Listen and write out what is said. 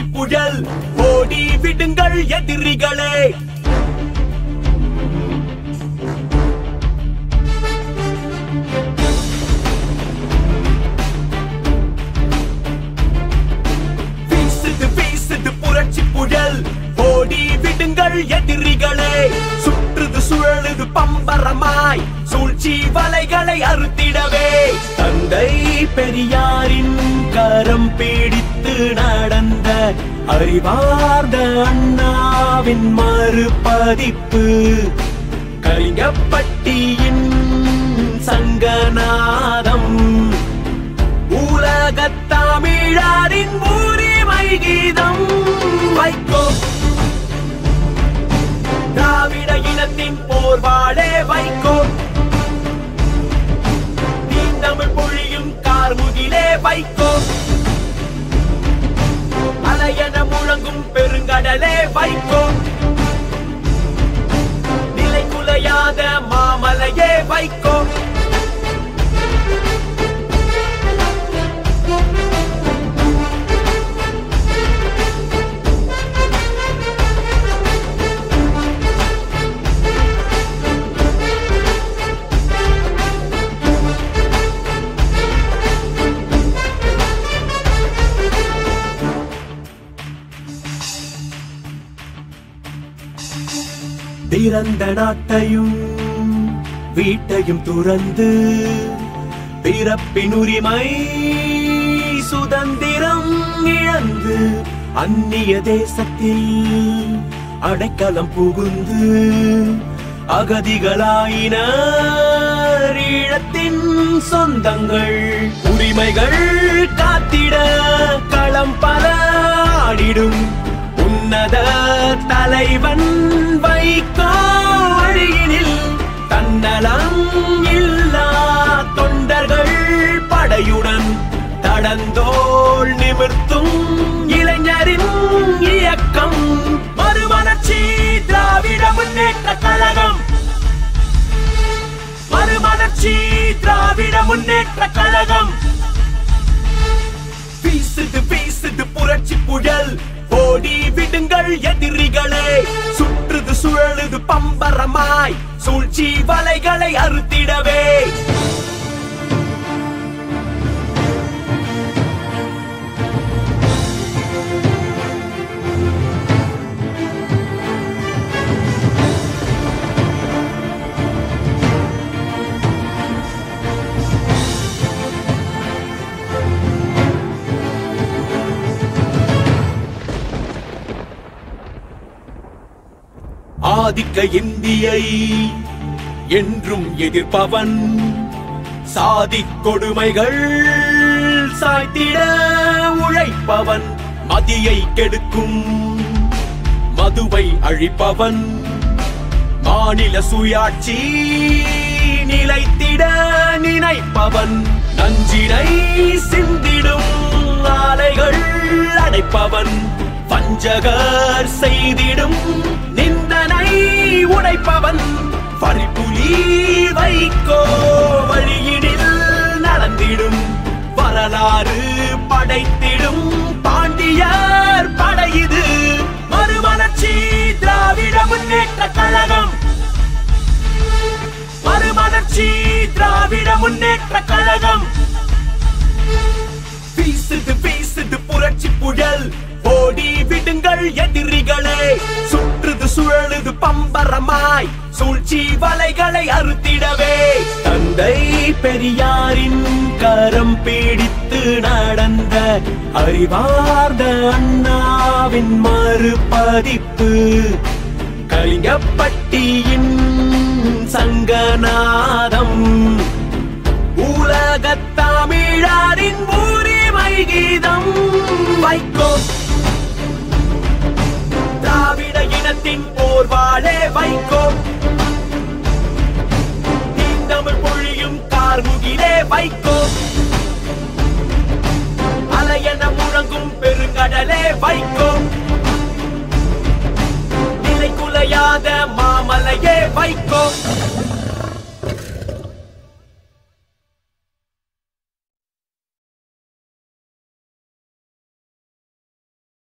புயல் ஓடி விடுங்கள் எதிரிகளே. வீசுது வீசுது புரட்சி புயல் ஓடி விடுங்கள் எதிரிகளே. சுற்றுது சுழலுது பம்பரமாய் சூழ்ச்சி வலைகளை அறுத்திடவே. தந்தை பெரியாரின் கரம் பிடித்து நட அறிவார்ந்த அண்ணாவின் மறுபதிப்பு. கலிங்கப்பட்டியின் சங்கநாதம். உலகத்தமிழாரின் உரிமை கீதம். வைக்கோ திராவிட இனத்தின் போர்வாட கடலே வைக்கோ நிலை குலையாத மாமலையே வைக்கோ பிறந்த நாட்டையும் வீட்டையும் துறந்து பிறப்பின் உரிமை சுதந்திரம் இழந்து அந்நிய தேசத்தில் அடைக்கலம் புகுந்து அகதிகளாயின ஈழத்தின் சொந்தங்கள். உரிமைகள் காத்திட களம் பல ஆடிடும். உன்னத தலைவன் தடந்தோள் நிமிர்த்தும் இளைஞரின் இயக்கம். மறுமலர்ச்சி திராவிட முன்னேற்ற கழகம். மறுமலர்ச்சி திராவிட முன்னேற்ற கழகம். வீசுது வீசுது புரட்சி புயல். ஓடி விடுங்கள் எதிரிகளே. சுற்றுது சுழலுது பம்பரமாய். சூழ்ச்சி வலைகளை அறுத்திடவே. ஆதிக்க இந்தியை என்றும் எதிர்ப்பவன். சாதி கொடுமைகள் சாய்த்திட உழைப்பவன். மதியை கெடுக்கும் மதுவை அழிப்பவன். மாநில சுயாட்சி நிலைத்திட நினைப்பவன். நஞ்சினை சிந்திடும் ஆலைகள் அடைப்பவன். வஞ்சகர் செய்திடும் நிந்தனை உடைப்பவன். பறிப்புலி வைக்கோ வழியினில் நடந்திடும். வரலாறு படைத்திடும் பாண்டியர் படையுது மறுமலர்ச்சி திராவிட முன்னேற்ற கழகம். மறுமலர்ச்சி திராவிட முன்னேற்ற கழகம். வீசுது வீசுது புரட்சி புயல். பம்பரமாய் சூழ்ச்சி வலைகளை அறுத்திடவே. தந்தை பெரியாரின் கரம் பிடித்து நடந்த அறிவார்ந்த அண்ணாவின் மறுபதிப்பு. கலிங்கப்பட்டியின் சங்கநாதம். உலகத்தமிழரின் உரிமை கீதம் வைக்கோ திராவிட இனத்தின் போ போர்வாளே வைக்கோ தமிழ் பொழியும் கார்முகிலே வைக்கோ அலையென முழங்கும் பெருங்கடலே வைக்கோ நிலை குலையாத மாமலையே வைக்கோ